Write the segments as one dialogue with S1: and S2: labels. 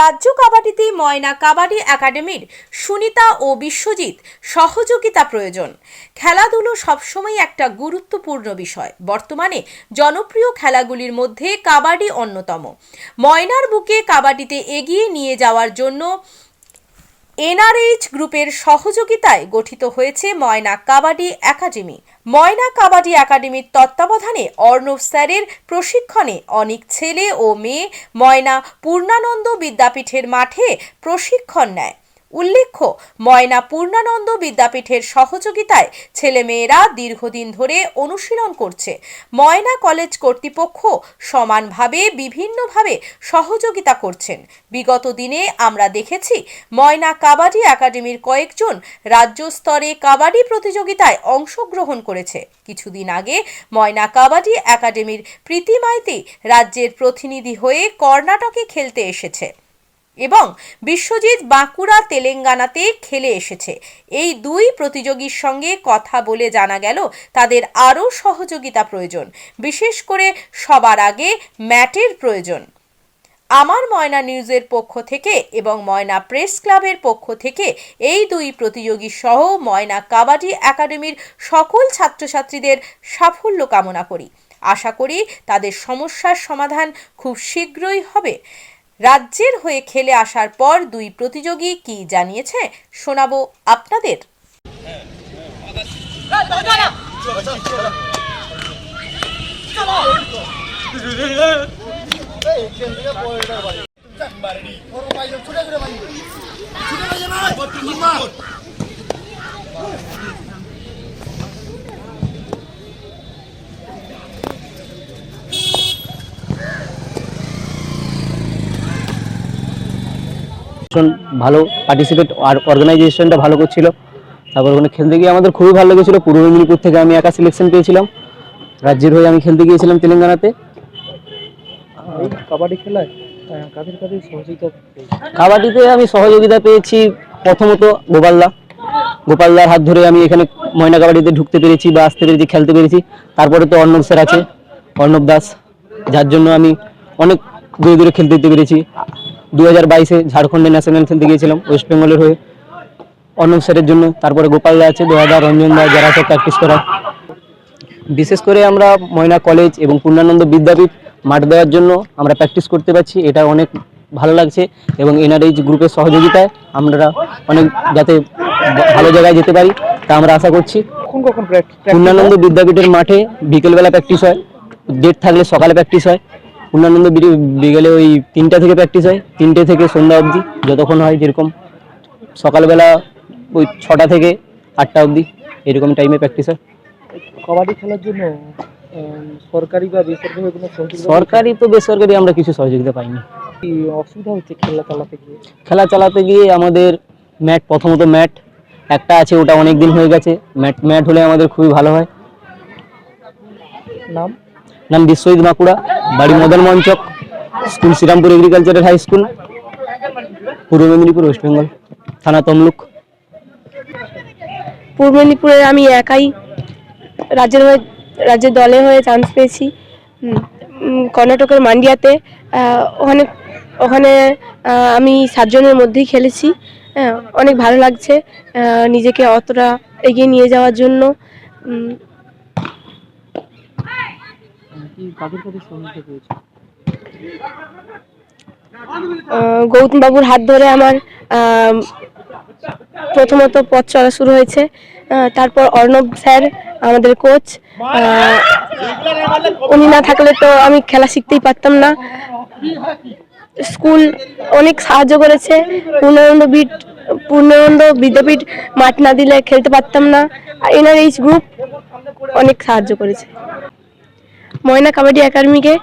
S1: রাজ্য কাবাডিতে ময়না কাবাডি একাডেমির সুনিতা ও বিশ্বজিৎ সহযোগিতা প্রয়োজন। খেলাধুলো সবসময় একটা গুরুত্বপূর্ণ বিষয়। বর্তমানে জনপ্রিয় খেলাগুলির মধ্যে কাবাডি অন্যতম। ময়নার বুকে কাবাডিতে এগিয়ে নিয়ে যাওয়ার জন্য এনআরএইচ গ্রুপের সহযোগিতায় গঠিত হয়েছে ময়না কাবাডি একাডেমি। ময়না কাবাডি একাডেমির তত্ত্বাবধানে অর্ণব স্যারের প্রশিক্ষণে অনেক ছেলে ও মেয়ে ময়না পূর্ণানন্দ বিদ্যাপীঠের মাঠে প্রশিক্ষণ নেয়। উল্লেখ্য, ময়না পূর্ণানন্দ বিদ্যাপীঠের সহযোগিতায় ছেলেমেয়েরা দীর্ঘদিন ধরে অনুশীলন করছে। ময়না কলেজ কর্তৃপক্ষ সমানভাবে, বিভিন্নভাবে সহযোগিতা করছেন। বিগত দিনে আমরা দেখেছি, ময়না কাবাডি একাডেমির কয়েকজন রাজ্য স্তরে কাবাডি প্রতিযোগিতায় অংশগ্রহণ করেছে। কিছুদিন আগে ময়না কাবাডি একাডেমির প্রীতি মাইতি রাজ্যের প্রতিনিধি হয়ে কর্ণাটকে খেলতে এসেছে। এবং বিশ্বজিৎ বাঁকুড়া তেলেঙ্গানাতে খেলে এসেছে। এই দুই প্রতিযোগীর সঙ্গে কথা বলে জানা গেল তাদের আরও সহযোগিতা প্রয়োজন। বিশেষ করে সবার আগে ম্যাটের প্রয়োজন। আমার ময়না নিউজের পক্ষ থেকে এবং ময়না প্রেস ক্লাবের পক্ষ থেকে এই দুই প্রতিযোগী সহ ময়না কাবাডি একাডেমির সকল ছাত্রছাত্রীদের সাফল্য কামনা করি। আশা করি তাদের সমস্যার সমাধান খুব শীঘ্রই হবে। রাজ্যের হয়ে খেলে আসার পর দুই প্রতিযোগী কি জানিয়েছে শোনাবো আপনাদের।
S2: ভীষণ ভালো পার্টিসিপেট আর অর্গানাইজেশনটা ভালো করছিল। তারপর ওখানে খেলতে গিয়ে আমাদের খুবই ভালো লেগেছিলো। পূর্ব মেদিনীপুর থেকে আমি একা সিলেকশন পেয়েছিলাম। রাজ্যের হয়ে আমি খেলতে গিয়েছিলাম তেলেঙ্গানাতে।
S3: কাবাডি খেলায় কাদের কাদের সহযোগিতা
S2: কাবাডিতে আমি সহযোগিতা পেয়েছি প্রথমত গোপালদা। গোপালদার হাত ধরে আমি এখানে ময়না কাবাডিতে ঢুকতে পেরেছি বা আসতে পেরেছি খেলতে পেরেছি। তারপরে তো অর্ণব স্যার আছে অর্ণব দাস যার জন্য আমি অনেক দূরে দূরে খেলতে যেতে পেরেছি। দু হাজার বাইশে ঝাড়খণ্ডে ন্যাশনাল খেলতে গিয়েছিলাম ওয়েস্ট বেঙ্গলের হয়ে। অর্ণব স্যারের জন্য তারপরে গোপালদা আছে দা রঞ্জন দা যারা সব প্র্যাকটিস করায় বিশেষ করে আমরা ময়না কলেজ এবং পূর্ণানন্দ বিদ্যাপীঠ মাঠ দেওয়ার জন্য আমরা প্র্যাকটিস করতে পারছি এটা অনেক ভালো লাগছে এবং এনআরএইচ গ্রুপের সহযোগিতায় আমরা অনেক যাতে ভালো জায়গায় যেতে পারি তা আমরা আশা করছি। পূর্ণানন্দ বিদ্যাপীঠের মাঠে বিকেলবেলা প্র্যাকটিস হয় ডেট থাকলে সকালে প্র্যাকটিস হয়। পূর্ণানন্দ বিকেলে ওই তিনটা থেকে প্র্যাকটিস হয় তিনটে থেকে সন্ধ্যা অবধি যতক্ষণ হয় যেরকম। সকালবেলা ওই ছটা থেকে আটটা অবধি এরকম টাইমে প্র্যাকটিস হয়।
S3: কাবাডি খেলার জন্য সরকারি বা বেসরকারি কোনো
S2: সরকারি তো বেসরকারি আমরা কিছু সহযোগিতা পাইনি।
S3: অসুবিধা হচ্ছে খেলা চালাতে গিয়ে?
S2: খেলা চালাতে গিয়ে আমাদের ম্যাট প্রথমত ম্যাট একটা আছে ওটা অনেক দিন হয়ে গেছে। ম্যাট ম্যাট হলে আমাদের খুবই ভালো হয়।
S3: নাম?
S2: নাম বিশ্বজিৎ বাঁকুড়া বাড়ি Madan Manchak, school Srirampur agricultural high school Purba Medinipur west Bengal থানা তমলুক।
S4: পূর্ব মেদিনীপুরে আমি একাই রাজ্যের হয়ে রাজ্যের দলে হয়ে চান্স পেয়েছি। কর্ণাটকের মান্ডিয়াতে ওখানে ওখানে আমি সাতজনের মধ্যেই খেলেছি। অনেক ভালো লাগছে নিজেকে অতটা এগিয়ে নিয়ে যাওয়ার জন্য। গৌতম বাবুর হাত ধরে আমার প্রথমত পথ চলা শুরু হয়েছে। তারপর অর্ণব স্যার, আমাদের কোচ উনি না থাকলে তো আমি খেলা শিখতেই পারতাম না। স্কুল অনেক সাহায্য করেছে। পূর্ণানন্দ বিট, পূর্ণানন্দ বিদ্যাপীঠ মাঠ না দিলে খেলতে পারতাম না। আর এনআরএইচ গ্রুপ অনেক সাহায্য করেছে। ময়না কাবাডি একাডেমিকে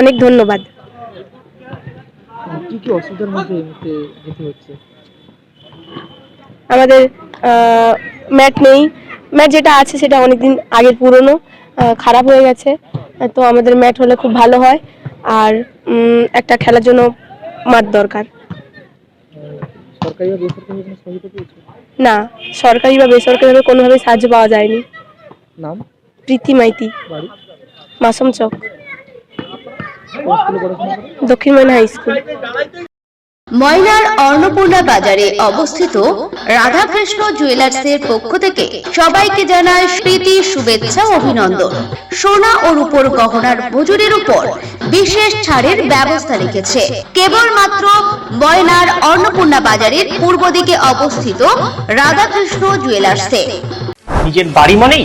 S4: অনেক ধন্যবাদ।
S3: কি কি অসুবিধার মধ্যে যেতে হচ্ছে?
S4: আমাদের ম্যাট নেই। ম্যাট যেটা আছে সেটা অনেকদিন আগের পুরনো খারাপ হয়ে গেছে। তো আমাদের ম্যাট হলে খুব ভালো হয়। আর একটা খেলার জন্য মাঠ দরকার। না সরকারি বা বেসরকারিভাবে কোনোভাবে সাহায্য পাওয়া যায়নি।
S3: নাম?
S4: প্রীতি মাইতি।
S3: বাড়ি?
S4: মাসুম চক। দক্ষিণ ময়না হাই স্কুল।
S5: ময়নার অন্নপূর্ণা বাজারে অবস্থিত রাধাকৃষ্ণ জুয়েলার্সের পক্ষ থেকে সবাইকে জানায় প্রীতি শুভেচ্ছা ও অভিনন্দন। সোনা ও রূপোর গহনার মজুরির উপর বিশেষ ছাড়ের ব্যবস্থা রেখেছে। কেবলমাত্র ময়নার অন্নপূর্ণা বাজারের পূর্ব দিকে অবস্থিত রাধাকৃষ্ণ জুয়েলার্সে।
S6: নিজের বাড়ি মানেই